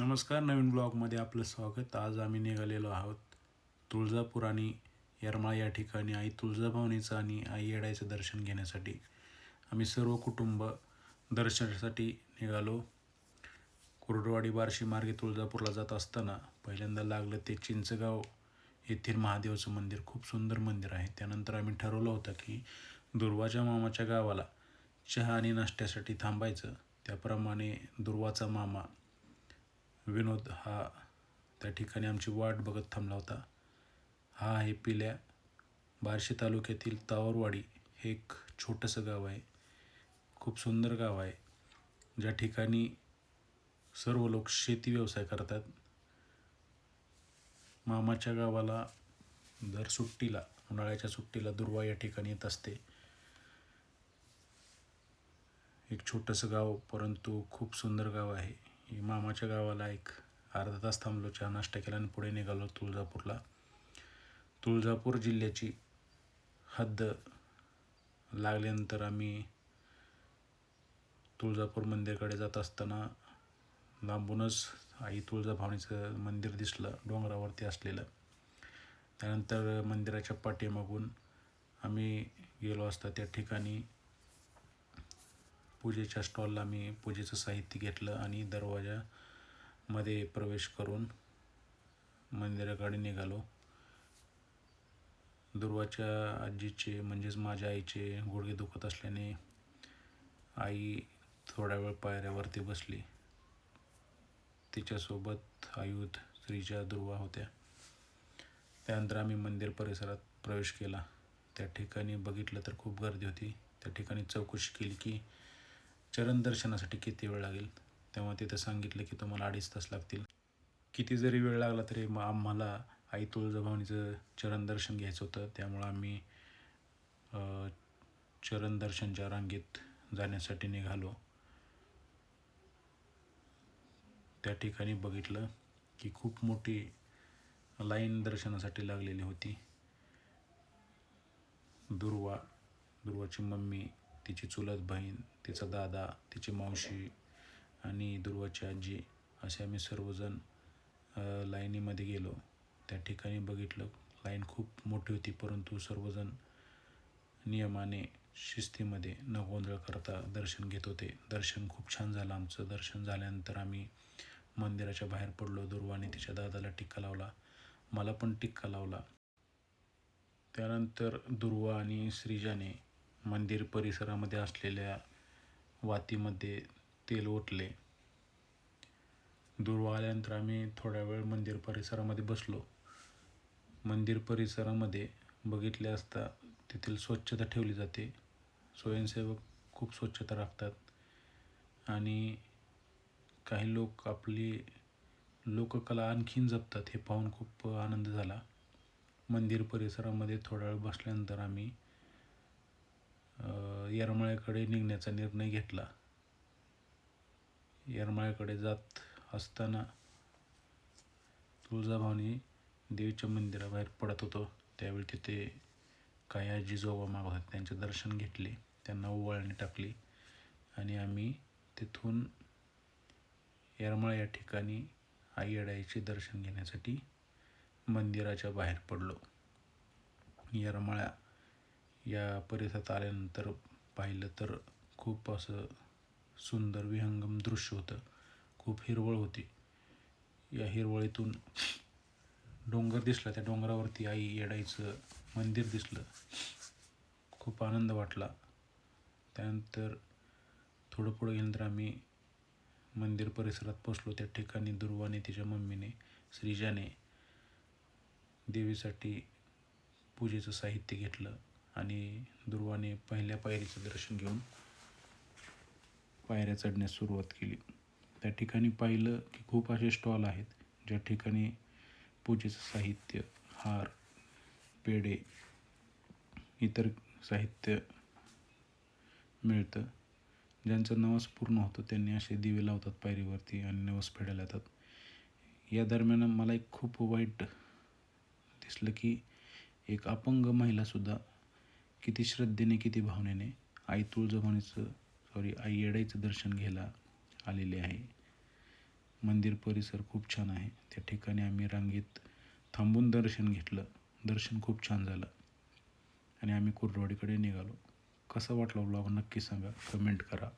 नमस्कार नवीन ब्लॉगमध्ये आपलं स्वागत. आज आम्ही निघालेलो आहोत तुळजापूर आणि येरमाळा या ठिकाणी आई तुळजाभवानीचं आणि आई येडायचं दर्शन घेण्यासाठी. आम्ही सर्व कुटुंब दर्शनासाठी निघालो. कुरडवाडी बार्शी मार्गे तुळजापूरला जात असताना पहिल्यांदा लागलं ते चिंचगाव येथील महादेवाचं मंदिर. खूप सुंदर मंदिर आहे. त्यानंतर आम्ही ठरवलं होतं की दुर्वाच्या मामाच्या गावाला चहा आणि नाश्त्यासाठी थांबायचं. त्याप्रमाणे दुर्वाचा मामा विनोद हा त्या ठिकाणी आमची वाट बघत थांबला होता. हा आहे पिल्या. बार्शी तालुक्यातील तावरवाडी हे एक छोटंसं गाव आहे. खूप सुंदर गाव आहे. ज्या ठिकाणी सर्व लोक शेती व्यवसाय करतात. मामाच्या गावाला दर सुट्टीला उन्हाळ्याच्या सुट्टीला दुर्वा या ठिकाणी येत असते. एक छोटंसं गाव परंतु खूप सुंदर गाव आहे. मामाच्या गावाला एक अर्धा तास थांबलो चहा नाश्ता केला आणि पुढे निघालो तुळजापूरला. तुळजापूर जिल्ह्याची हद्द लागल्यानंतर आम्ही तुळजापूर मंदिरकडे जात असताना लांबूनच आई तुळजाभवानीचं मंदिर दिसलं डोंगरावरती असलेलं. त्यानंतर मंदिराच्या पाठीमागून आम्ही गेलो असता त्या ठिकाणी पूजेच्या स्टॉलला मी पूजेचं साहित्य घेतलं आणि दरवाजामध्ये प्रवेश करून मंदिराकडे निघालो. दुर्वाच्या आजीचे म्हणजेच माझ्या आईचे गुडघे दुखत असल्याने आई थोडा वेळ पायऱ्यावरती बसली. तिच्यासोबत आयुध स्त्रीच्या दुर्वा होत्या. त्यानंतर आम्ही मंदिर परिसरात प्रवेश केला. त्या ठिकाणी बघितलं तर खूप गर्दी होती. त्या ठिकाणी चौकशी केली की चरण दर्शनासाठी किती वेळ लागेल? तेव्हा तिथं सांगितलं की तुम्हाला अडीच तास लागतील. किती जरी वेळ लागला तरी मग आम्हाला आई तुळजाभवानीचं चरण दर्शन घ्यायचं होतं. त्यामुळं आम्ही चरण दर्शनच्या रांगेत जाण्यासाठी निघालो. त्या ठिकाणी बघितलं की खूप मोठी लाईन दर्शनासाठी लागलेली होती. दुर्वा दुर्वाची मम्मी तिची चुलत बहीण तिचा दादा तिची मावशी आणि दुर्वाची आजी असे आम्ही सर्वजण लाईनीमध्ये गेलो. त्या ठिकाणी बघितलं लाईन खूप मोठी होती परंतु सर्वजण नियमाने शिस्तीमध्ये न गोंधळ करता दर्शन घेत होते. दर्शन खूप छान झालं आमचं. दर्शन झाल्यानंतर आम्ही मंदिराच्या बाहेर पडलो. दुर्वाने तिच्या दादाला टिक्का लावला. मला पण टिक्का लावला. त्यानंतर दुर्वा आणि श्रीजाने मंदिर परिसरामध्ये असलेल्या वातीमध्ये तेल ओतले. दुर्वा आल्यानंतर आम्ही थोड्या वेळ मंदिर परिसरामध्ये बसलो. मंदिर परिसरामध्ये बघितले असता तेथील स्वच्छता ठेवली जाते. स्वयंसेवक खूप स्वच्छता राखतात. आणि काही लोक आपली लोककला आणखीन जपतात हे पाहून खूप आनंद झाला. मंदिर परिसरामध्ये थोडा वेळ बसल्यानंतर आम्ही येरमाळ्याकडे निघण्याचा निर्णय घेतला. येरमाळ्याकडे जात असताना तुळजाभवानी देवीच्या मंदिराबाहेर पडत होतो. त्यावेळी तिथे काही आजीजोबा मागत होते. त्यांचे दर्शन घेतले. त्यांना ओवाळणी टाकली. आणि आम्ही तिथून येरमाळ या ठिकाणी आई अडाईचे दर्शन घेण्यासाठी मंदिराच्या बाहेर पडलो. येरमाळ्या या परिसरात आल्यानंतर पाहिलं तर खूप असं सुंदर विहंगम दृश्य होतं. खूप हिरवळ होती. या हिरवळीतून डोंगर दिसला. त्या डोंगरावरती आई येडाईचं मंदिर दिसलं. खूप आनंद वाटला. त्यानंतर थोडं पुढं गेल्यानंतर आम्ही मंदिर परिसरात पोचलो त्या ठिकाणी दुर्वाने तिच्या मम्मीने श्रीजाने देवीसाठी पूजेचं साहित्य घेतलं. आणि दुर्वाने पहिल्या पायरीचं दर्शन घेऊन पायऱ्या चढण्यास सुरुवात केली. त्या ठिकाणी पाहिलं की खूप असे स्टॉल आहेत ज्या ठिकाणी पूजेचं साहित्य हार पेढे इतर साहित्य मिळतं. ज्यांचं नवस पूर्ण होतं त्यांनी असे दिवे लावतात पायरीवरती आणि नवस फेडायला येतात या दरम्यान मला एक खूप वाईट दिसलं की एक अपंग महिलासुद्धा किती श्रद्धेने किती भावनेने आई तुळजाभवानीचं सॉरी आई येडाईचं दर्शन घ्यायला आलेले आहे. मंदिर परिसर खूप छान आहे. त्या ठिकाणी आम्ही रांगेत थांबून दर्शन घेतलं. दर्शन खूप छान झालं. आणि आम्ही कुर्डवाडीकडे निघालो. कसा वाटला ब्लॉग नक्की सांगा. कमेंट करा.